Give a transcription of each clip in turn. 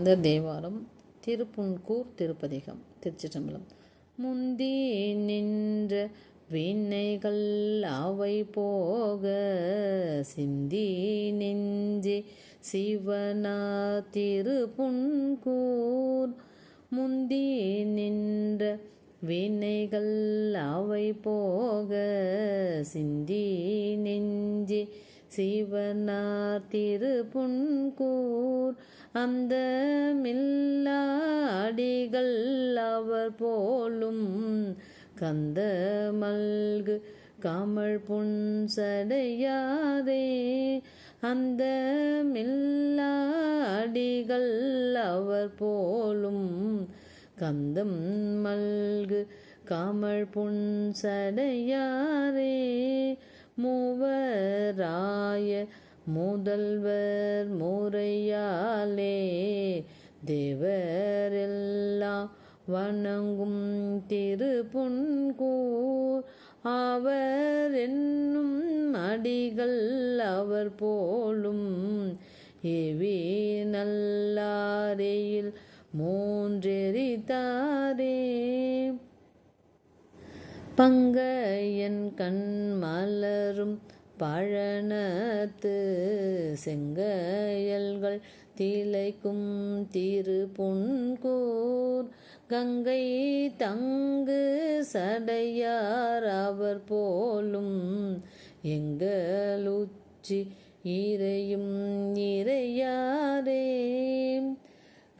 இந்த தேவாரம் திருப்புன்கூர் திருப்பதிகம் திருச்சிற்றம்பலம். முந்தி நின்ற வினைகள் அவை போக சிந்தி நெஞ்சி சிவனா திருப்புன்கூர். முந்தி நின்ற வினைகள் அவை போக சிந்தி நெஞ்சி சிவனார் திருப்புன்கூர். அந்த மில்லாடிகள் அவர் போலும் கந்த மல்கு கமல் புன்சடையாதே அந்த மில்லாடிகள் அவர் போலும் கந்தம் மல்கு கமல் புன்சடையாரே மூவராய முதல்வர் முறையாலே தேவரெல்லாம் வணங்கும் திருப்புன்கூர். அவர் என்னும் அடிகள் அவர் போலும் ஏவி நல்லாரையில் மூன்றெறித்தாரே. பங்கையன் கண் மலரும் பழனத்து செங்கையல்கள் திளைக்கும் திரு திருப்புன்கூர் கங்கை தங்கு சடையார் அவர் போலும் எங்களுச்சி இறையும் இறையாரே.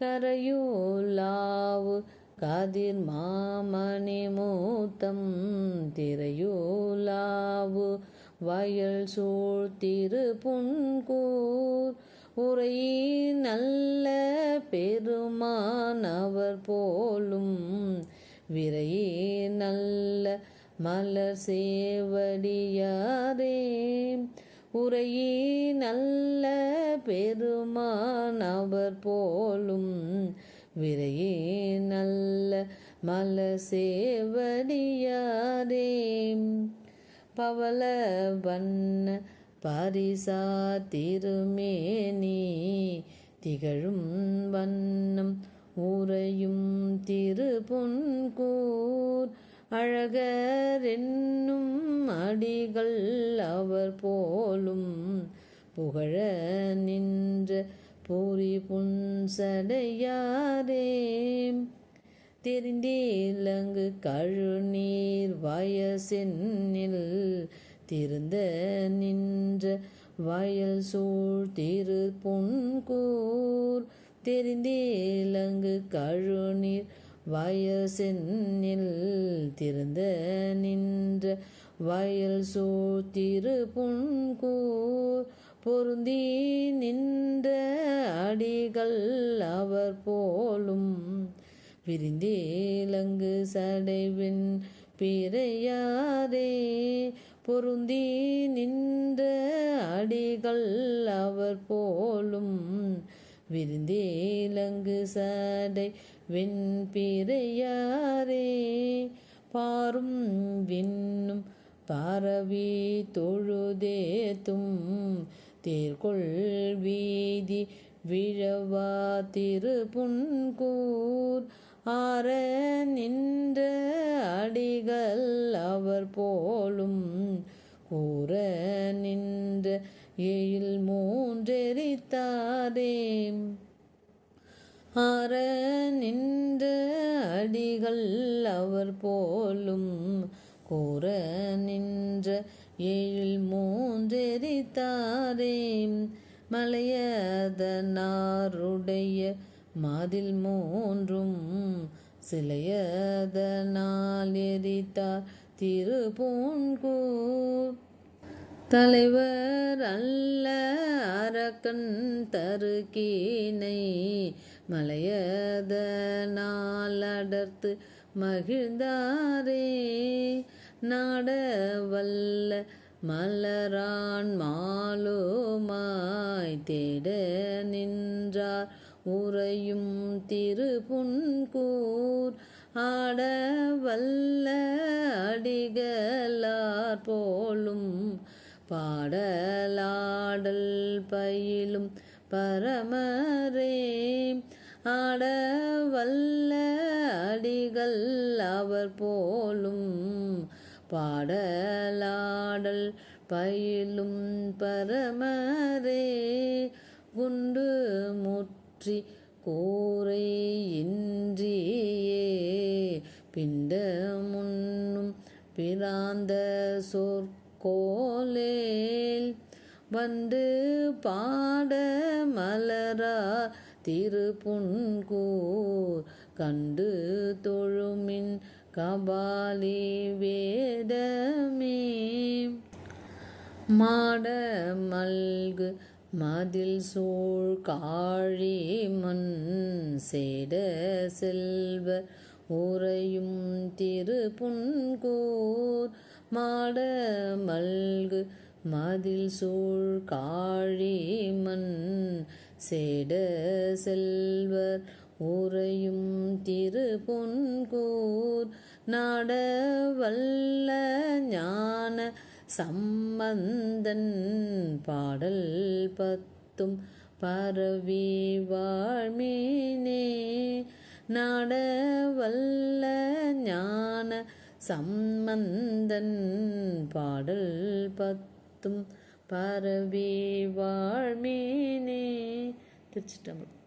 கரையூலாவு கதிர் மாமணி மூத்தம் திரையூலாவு வயல் சூழ் திருப்புன்கூர் உரை நல்ல பெருமானவர் போலும் விரை நல்ல மலர் சேவடியாரே. உரையே நல்ல பெருமானவர் போலும் விரையே நல்ல மலர் சேவடியாரே. பவள வண்ண பரிசா திருமேனி திகழும் வண்ணம் ஊரையும் திருபொன்கூர் அழகர் என்னும் அடிகள் அவர் போலும் புகழ நின்ற பூரி புன்சடையாரே தெரிந்தேலங்கு கழுநீர் வயசென்னில் திருந்த நின்ற வயல் சூழ் திருப்புன்கூர் தெரிந்தேலங்கு கழுநீர் வயசென்னில் திருந்த நின்ற வயல் சூழ் திருப்புன்கூர் பொருந்தி நின்ற அடிகள் அவர் போலும் விரிந்தேலங்கு சடைவின் பிறையாரே பொருந்தி நின்ற அடிகள் அவர் போலும் விருந்தேலங்கு சடை வெண்பிறையாரே பாரும் விண்ணும் பரவி தொழுதேத்தும் தேர்கொள் வீதி விழவா திருப்புன்கூர் ஆற நின்ற அடிகள் அவர் போலும். கூற நின்ற எயில் மூன்றெரித்தாரே ஆற நின்ற அடிகள் அவர் போலும். கூற நின்ற எழில் மூன்றெரித்தாரே மலையதனாருடைய மாதில் மூன்றும் சிலையதனால் எரித்தார் திருப்பூன்கூர் தலைவர் அல்ல அரக்கன் தருக்கீனை மலையதனால் அடர்த்து மகிழ்ந்தாரே. நாடவல்ல மலரான் மாலுமாய் தேட நின்றார் உறையும் திருப்புன்கூர் ஆட வல்ல அடிகளார் போலும் பாடலாடல் பயிலும் பரமரே. ஆட வல்ல அடிகள் அவர் போலும் பாடலாடல் பயிலும் பரமரே. குண்டு முற்றி கோரை இன்றியே பிண்ட முன்னும் பிராந்த சொற்கோலேல் வந்து பாட மலரா திருப்புன்கூர். கண்டு தொழுமின் கபாலி வேதமே. மாட மல்கு மதில் சூழ் காழி மண் சேட செல்வ உறையும் திருப்புன்கூர் மாட மல்கு மதில் சூழ் காழி மண் சேட செல்வர் உறையும் திரு பொன்கூர் நாடவல் சம்பந்தன் பாடல் பத்தும் பரவி வாழ்மீனே. நாடவல்ல ஞான சம்பந்தன் பாடல் பத்தும் பரவி வாழ்மீனே. திருச்சிட்டம்பலம்